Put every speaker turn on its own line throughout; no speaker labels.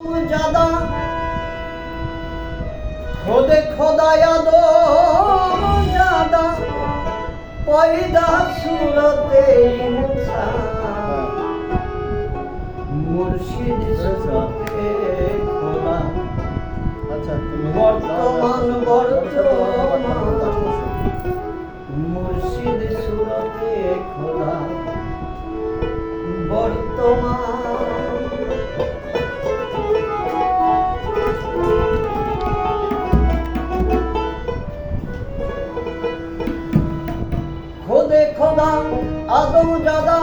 ज्यादा खुद खुदाया दो ज्यादा पैदा सूरत মুর্শিদ সুরতে খোলা।
আচ্ছা তুমি
বর্তমান বর্তমান। মুর্শিদ সুরতে খোলা। বর্তমান ਦਾ ਆਦੋਂ ਜ਼ਿਆਦਾ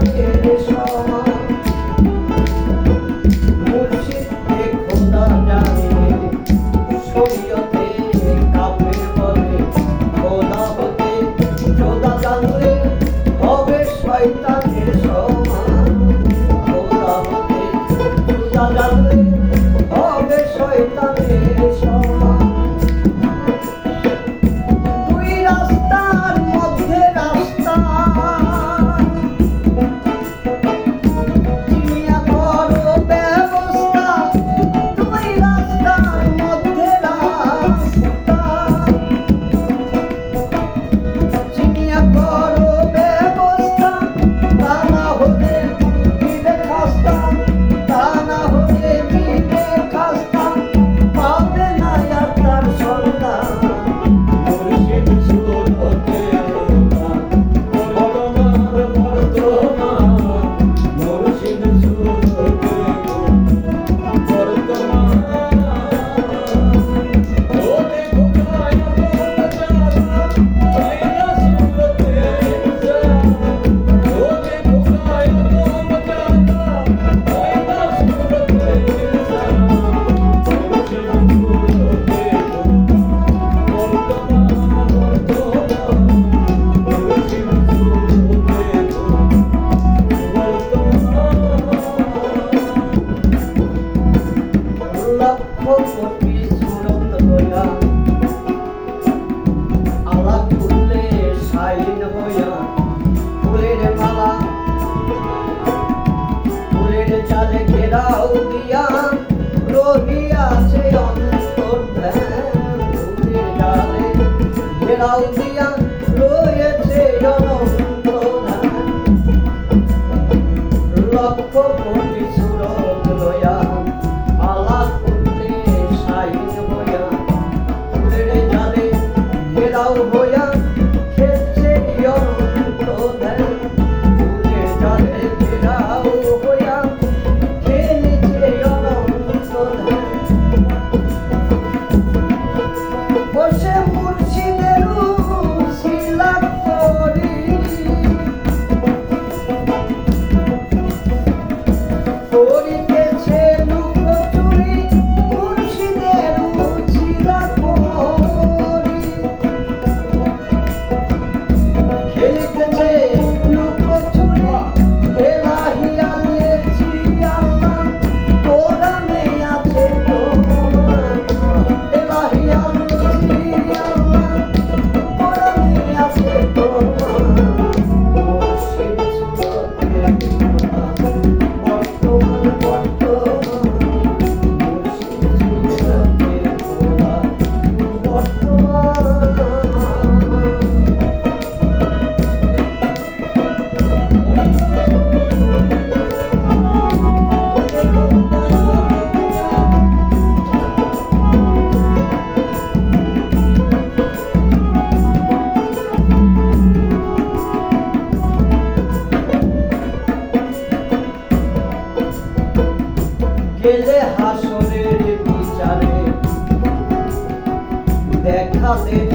love you. verdadeiro.